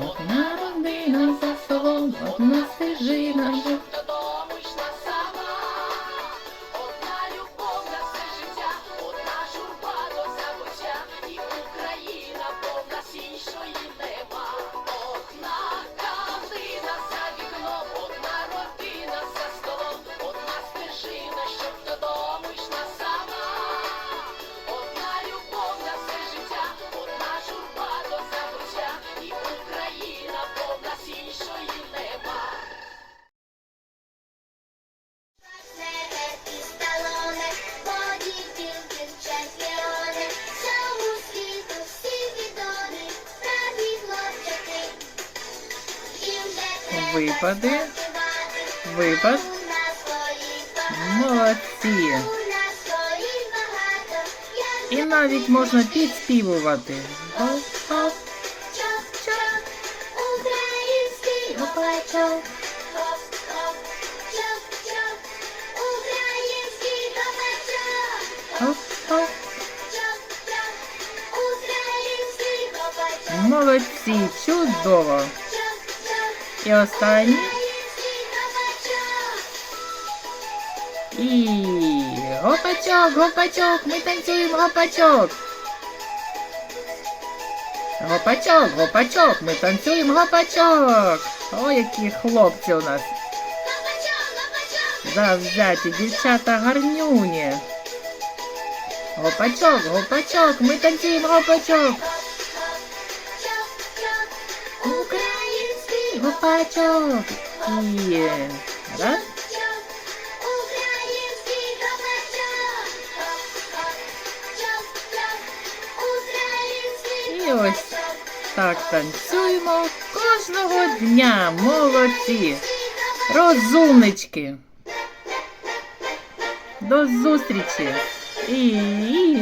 Одна родина за столом, одна стежина жив додому йшла сама, одна любов на одна журба до забуття, і Україна повна сінь, що. Випади. Випад. Молодці. І навіть можна підспівувати. Гоп, чоп-чоп, український. Гоп-гоп, чоп-чоп. Молодці, чудово. І останній. І гопачок, гопачок, ми танцюємо гопачок. Гопачок, гопачок, ми танцюємо гопачок. О, які хлопці у нас. Завзяті дівчата гарнюні. Гопачок, гопачок, ми танцюємо гопачок. Гопачок. І раз. І ось так танцюємо кожного дня. Молодці. Розумнички. До зустрічі. І